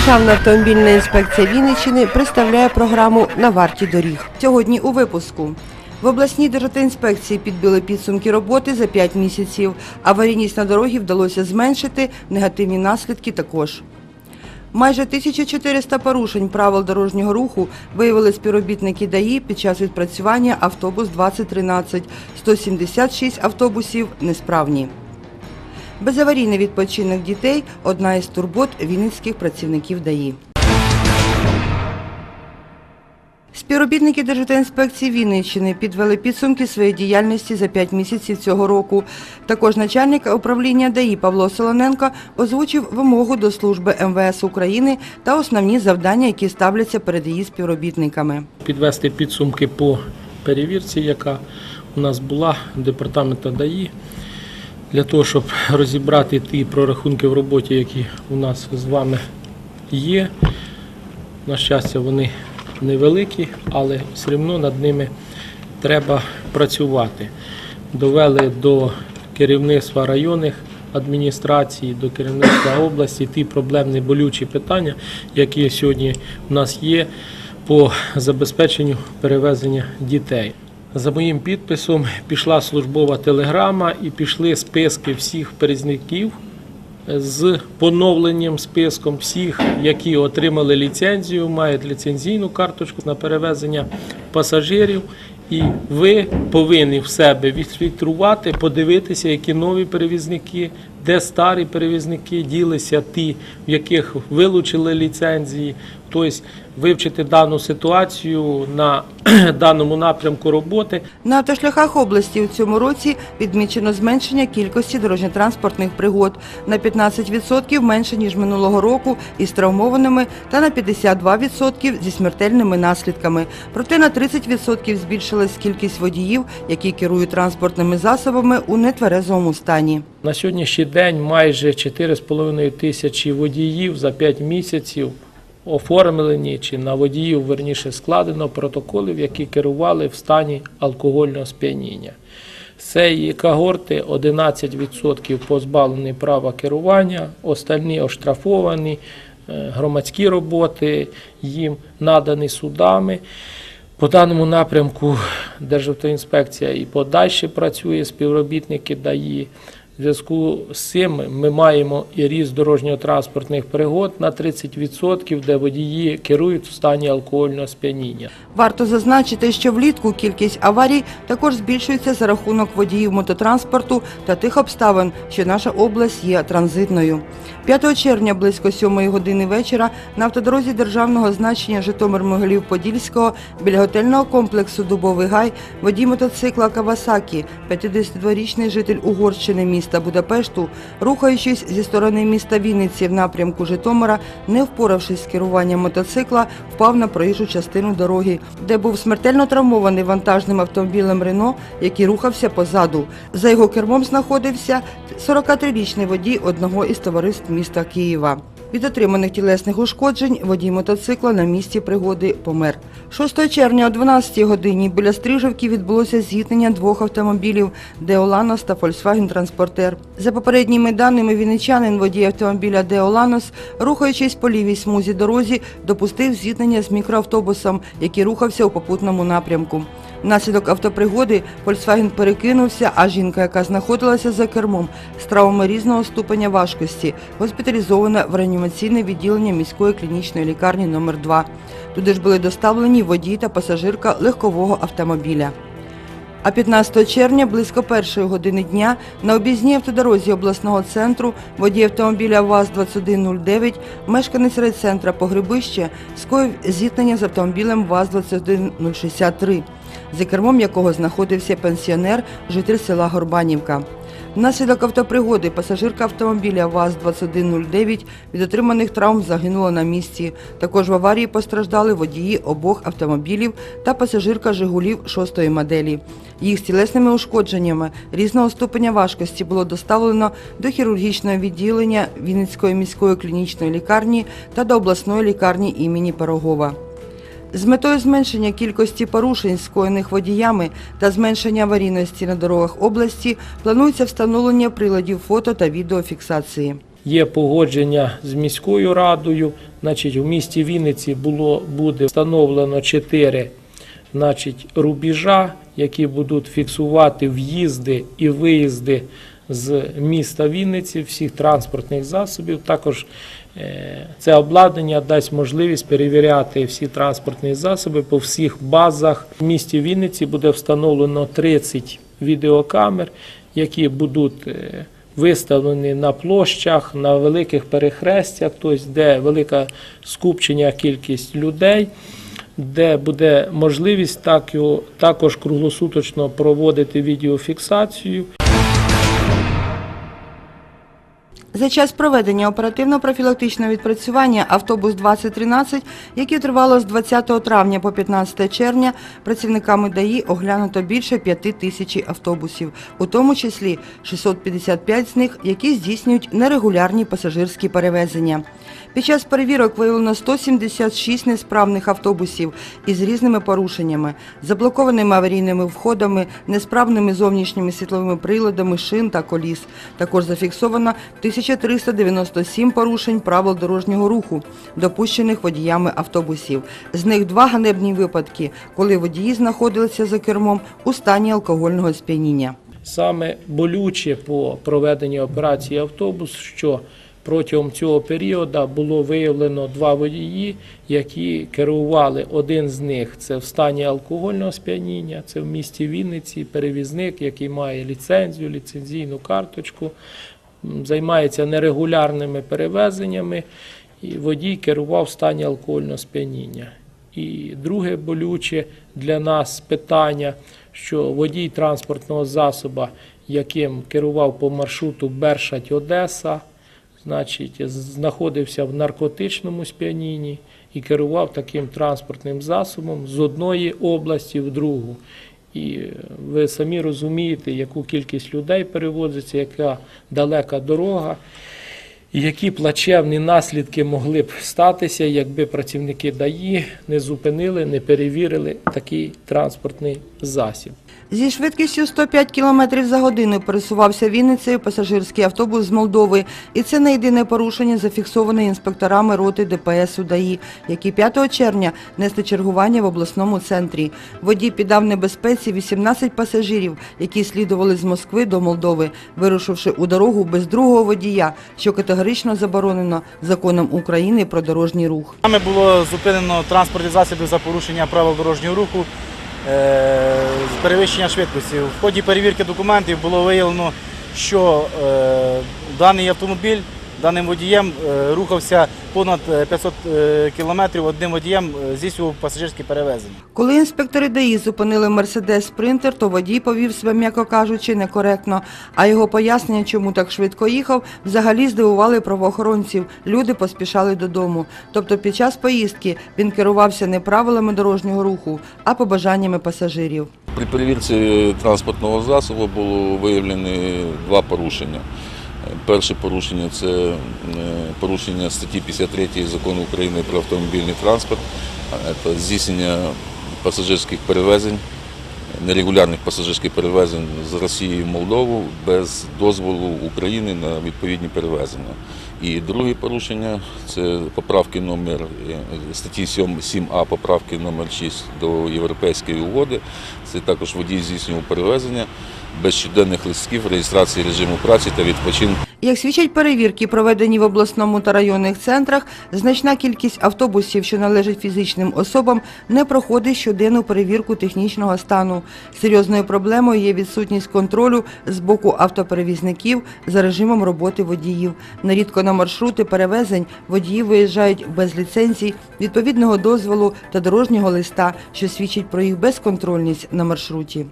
Державна автомобільна інспекція Вінниччини представляє програму на варті доріг. Сьогодні у випуску. В обласній державтоінспекції підбили підсумки роботи за 5 місяців. Аварійність на дорогі вдалося зменшити, негативні наслідки також. Майже 1400 порушень правил дорожнього руху виявили співробітники ДАІ під час відпрацювання автобус 2013. 176 автобусів несправні. Безаварійний відпочинок дітей – одна із турбот вінницьких працівників ДАІ. Співробітники Державтоінспекції Вінниччини підвели підсумки своєї діяльності за 5 місяців цього року. Також начальник управління ДАІ Павло Солоненко озвучив вимогу до служби МВС України та основні завдання, які ставляться перед її співробітниками. підвести підсумки по перевірці, яка у нас була департаменту ДАІ, для того, щоб розібрати ті прорахунки в роботі, які у нас з вами є. На щастя, вони невеликі, але все одно над ними треба працювати. Довели до керівництва районних адміністрацій, до керівництва області ті проблемні болючі питання, які сьогодні у нас є по забезпеченню перевезення дітей. За моїм підписом пішла службова телеграма і пішли списки всіх перевізників з поновленням списком всіх, які отримали ліцензію, мають ліцензійну карточку на перевезення пасажирів. І ви повинні в себе відфільтрувати, подивитися, які нові перевізники, де старі перевізники ділися, ті, в яких вилучили ліцензії, тобто вивчити дану ситуацію на даному напрямку роботи. На автошляхах області у цьому році відмічено зменшення кількості дорожньо-транспортних пригод на 15% менше ніж минулого року із травмованими та на 52% зі смертельними наслідками. Проте на 30% збільшилась кількість водіїв, які керують транспортними засобами у нетверезовому стані. На сьогоднішній день майже 4,5 тисячі водіїв за 5 місяців оформлені чи на водіїв верніше складено протоколів, які керували в стані алкогольного сп'яніння. З цієї когорти 11% позбавлені права керування, остальні оштрафовані, е, громадські роботи їм надані судами. По даному напрямку Державтоінспекція і подальше працює, співробітники ДАІ. Зв'язку з цим ми маємо і ріст дорожньо-транспортних пригод на 30%, де водії керують в стані алкогольного сп'яніння. Варто зазначити, що влітку кількість аварій також збільшується за рахунок водіїв мототранспорту та тих обставин, що наша область є транзитною. 5 червня близько 7 години вечора на автодорозі державного значення Житомир-Могилів-Подільського біля готельного комплексу Дубовий Гай водій мотоцикла Кавасакі, 52-річний житель Угорщини міста Будапешту, рухаючись зі сторони міста Вінниці в напрямку Житомира, не впоравшись з керуванням мотоцикла, впав на проїжджу частину дороги, де був смертельно травмований вантажним автомобілем Рено, який рухався позаду. За його кермом знаходився 43-річний водій одного із товариств міста Києва. Від отриманих тілесних ушкоджень водій мотоцикла на місці пригоди помер. 6 червня о 12 годині біля Стрижівки відбулося зіткнення двох автомобілів Деоланос та Volkswagen Транспортер. За попередніми даними, вінничанин водій автомобіля Деоланос, рухаючись по лівій смузі дорозі, допустив зіткнення з мікроавтобусом, який рухався у попутному напрямку. Внаслідок автопригоди Volkswagen перекинувся, а жінка, яка знаходилася за кермом з травмами різного ступеня важкості, госпіталізована в реанімаційне відділення міської клінічної лікарні номер 2 Туди ж були доставлені водій та пасажирка легкового автомобіля. А 15 червня близько першої години дня на об'їзній автодорозі обласного центру водій автомобіля ВАЗ-2109, мешканець райцентра Погребище, скоїв зіткнення з автомобілем ВАЗ-21063, за кермом якого знаходився пенсіонер, житель села Горбанівка. Внаслідок автопригоди пасажирка автомобіля ВАЗ-2109 від отриманих травм загинула на місці. Також в аварії постраждали водії обох автомобілів та пасажирка «Жигулів» шостої моделі. Їх з тілесними ушкодженнями різного ступеня важкості було доставлено до хірургічного відділення Вінницької міської клінічної лікарні та до обласної лікарні імені Пирогова. З метою зменшення кількості порушень, скоєних водіями та зменшення аварійності на дорогах області, планується встановлення приладів фото та відеофіксації. є погодження з міською радою. Значить, в місті Вінниці було, буде встановлено чотири значить, рубежа, які будуть фіксувати в'їзди і виїзди з міста Вінниці, всіх транспортних засобів. Також це обладнання дасть можливість перевіряти всі транспортні засоби по всіх базах. В місті Вінниці буде встановлено 30 відеокамер, які будуть е, виставлені на площах, на великих перехрестях, тобто де велика скупчення кількість людей де буде можливість також круглосуточно проводити відеофіксацію. За час проведення оперативно-профілактичного відпрацювання автобус 2013, яке тривало з 20 травня по 15 червня, працівниками ДАІ оглянуто більше 5 тисяч автобусів, у тому числі 655 з них, які здійснюють нерегулярні пасажирські перевезення. Під час перевірок виявлено 176 несправних автобусів із різними порушеннями, заблокованими аварійними входами, несправними зовнішніми світловими приладами шин та коліс. Також зафіксовано 1397 порушень правил дорожнього руху, допущених водіями автобусів. З них два ганебні випадки, коли водії знаходилися за кермом у стані алкогольного сп'яніння. Саме болюче по проведенню операції автобус, що протягом цього періоду було виявлено два водії, які керували. Один з них це в стані алкогольного сп'яніння, це в місті Вінниці, перевізник, який має ліцензію, ліцензійну карточку, займається нерегулярними перевезеннями, і водій керував в стані алкогольного сп'яніння. І друге болюче для нас питання, що водій транспортного засоба, яким керував по маршруту Бершать Одеса, значить, знаходився в наркотичному сп'янінні і керував таким транспортним засобом з одної області в другу. І е, ви самі розумієте, яку кількість людей перевозиться, яка далека дорога. Які плачевні наслідки могли б статися, якби працівники ДАІ не зупинили, не перевірили такий транспортний засіб. Зі швидкістю 105 км за годину пересувався Вінницею пасажирський автобус з Молдови. І це не єдине порушення, зафіксоване інспекторами роти ДПС УДАІ, які 5 червня несли чергування в обласному центрі. Водій піддав небезпеці 18 пасажирів, які слідували з Москви до Молдови, вирушивши у дорогу без другого водія, що категорично заборонено законом України про дорожній рух. Нами було зупинено транспортні засоби за порушення правил дорожнього руху е, з перевищення швидкості. В ході перевірки документів було виявлено, що е, даний автомобіль даним водієм е, рухався понад е, 500 е, кілометрів одним водієм е, здійснював пасажирські перевезення. Коли інспектори ДАІ зупинили Мерседес Спринтер, то водій повів себе, м'яко кажучи, некоректно. А його пояснення, чому так швидко їхав, взагалі здивували правоохоронців. Люди поспішали додому. Тобто під час поїздки він керувався не правилами дорожнього руху, а побажаннями пасажирів. При перевірці транспортного засобу було виявлені два порушення. Перше порушення це е, порушення статті 53 закону України про автомобільний транспорт, це здійснення пасажирських перевезень, нерегулярних пасажирських перевезень з Росії в Молдову без дозволу України на відповідні перевезення. І друге порушення це поправки номер е, статті 7, 7а, поправки номер 6 до Європейської угоди. Це також водій здійснював перевезення без щоденних листків, реєстрації режиму праці та відпочинку. Як свідчать перевірки, проведені в обласному та районних центрах, значна кількість автобусів, що належать фізичним особам, не проходить щоденну перевірку технічного стану. Серйозною проблемою є відсутність контролю з боку автоперевізників за режимом роботи водіїв. Нерідко на маршрути перевезень водії виїжджають без ліцензій, відповідного дозволу та дорожнього листа, що свідчить про їх безконтрольність на маршруті.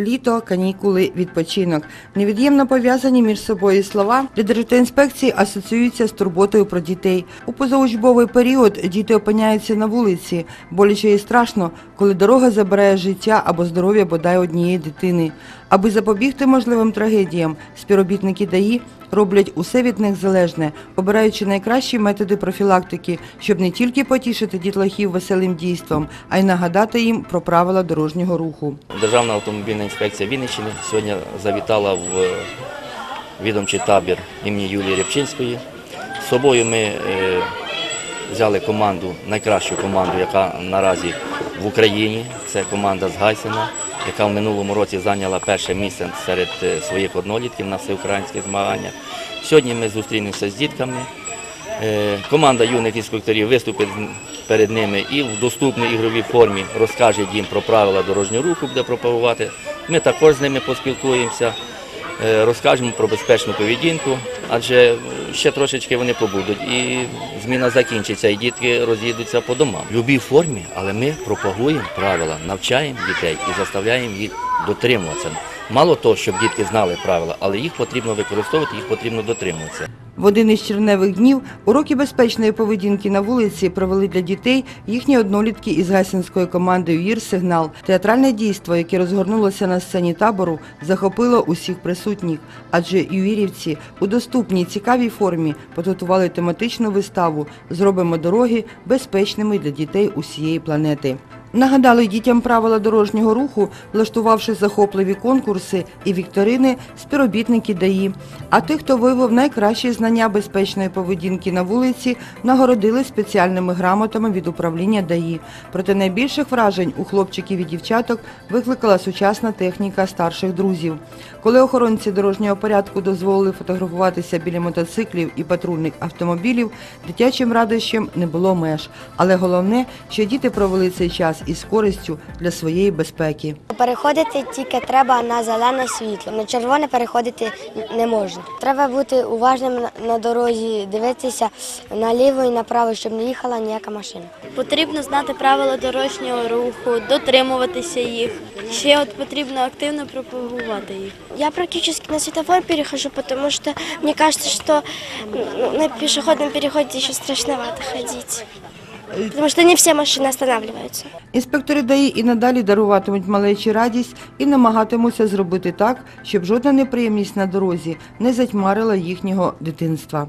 Літо, канікули, відпочинок невід'ємно пов'язані між собою слова для Державтоінспекції асоціюються з турботою про дітей. У позаучбовий період діти опиняються на вулиці. Боляче і страшно, коли дорога забирає життя або здоров'я бодай однієї дитини. Аби запобігти можливим трагедіям, співробітники ДАІ роблять усе від них залежне, обираючи найкращі методи профілактики, щоб не тільки потішити дітлахів веселим дійством, а й нагадати їм про правила дорожнього руху. Державна автомобільна інспекція Вінниччини сьогодні завітала в відомчий табір імені Юлії Рябчинської. З собою ми е, взяли команду, найкращу команду, яка наразі в Україні. Це команда з Гайсена, яка в минулому році зайняла перше місце серед е, своїх однолітків на всеукраїнських змаганнях. Сьогодні ми зустрінемося з дітками. Е, Команда юних інспекторів виступить перед ними і в доступній ігровій формі розкаже їм про правила дорожнього руху, буде пропагувати. Ми також з ними поспілкуємося, е, розкажемо про безпечну поведінку, адже ще трошечки вони побудуть. І зміна закінчиться, і дітки роз'їдуться по домам. В будь-якій формі, але ми пропагуємо правила, навчаємо дітей і заставляємо їх дотримуватися. Мало того, щоб дітки знали правила, але їх потрібно використовувати, їх потрібно дотримуватися. В один із червневих днів уроки безпечної поведінки на вулиці провели для дітей їхні однолітки із гасінською командою «Їр Сигнал». Театральне дійство, яке розгорнулося на сцені табору, захопило усіх присутніх, адже ювірівці у доступній цікавій формі підготували тематичну виставу «Зробимо дороги безпечними для дітей усієї планети». Нагадали дітям правила дорожнього руху, влаштувавши захопливі конкурси і вікторини співробітники ДАІ. А тих, хто виявив найкращі знання безпечної поведінки на вулиці, нагородили спеціальними грамотами від управління ДАІ. Проте найбільших вражень у хлопчиків і дівчаток викликала сучасна техніка старших друзів. Коли охоронці дорожнього порядку дозволили фотографуватися біля мотоциклів і патрульних автомобілів, дитячим радощам не було меж. Але головне, що діти провели цей час із користю для своєї безпеки. Переходити тільки треба на зелене світло. На червоне переходити не можна. Треба бути уважним на- на дорозі, дивитися наліво і направо, щоб не їхала ніяка машина. Потрібно знати правила дорожнього руху, дотримуватися їх. Ще от потрібно активно пропагувати їх. Я практически на светофор перехожу, потому что мне кажется, что ну, на пешеходном переходе еще страшновато ходить. Потому що не всі машини останавливаються. Інспектори ДАІ і надалі даруватимуть малечі радість і намагатимуться зробити так, щоб жодна неприємність на дорозі не затьмарила їхнього дитинства.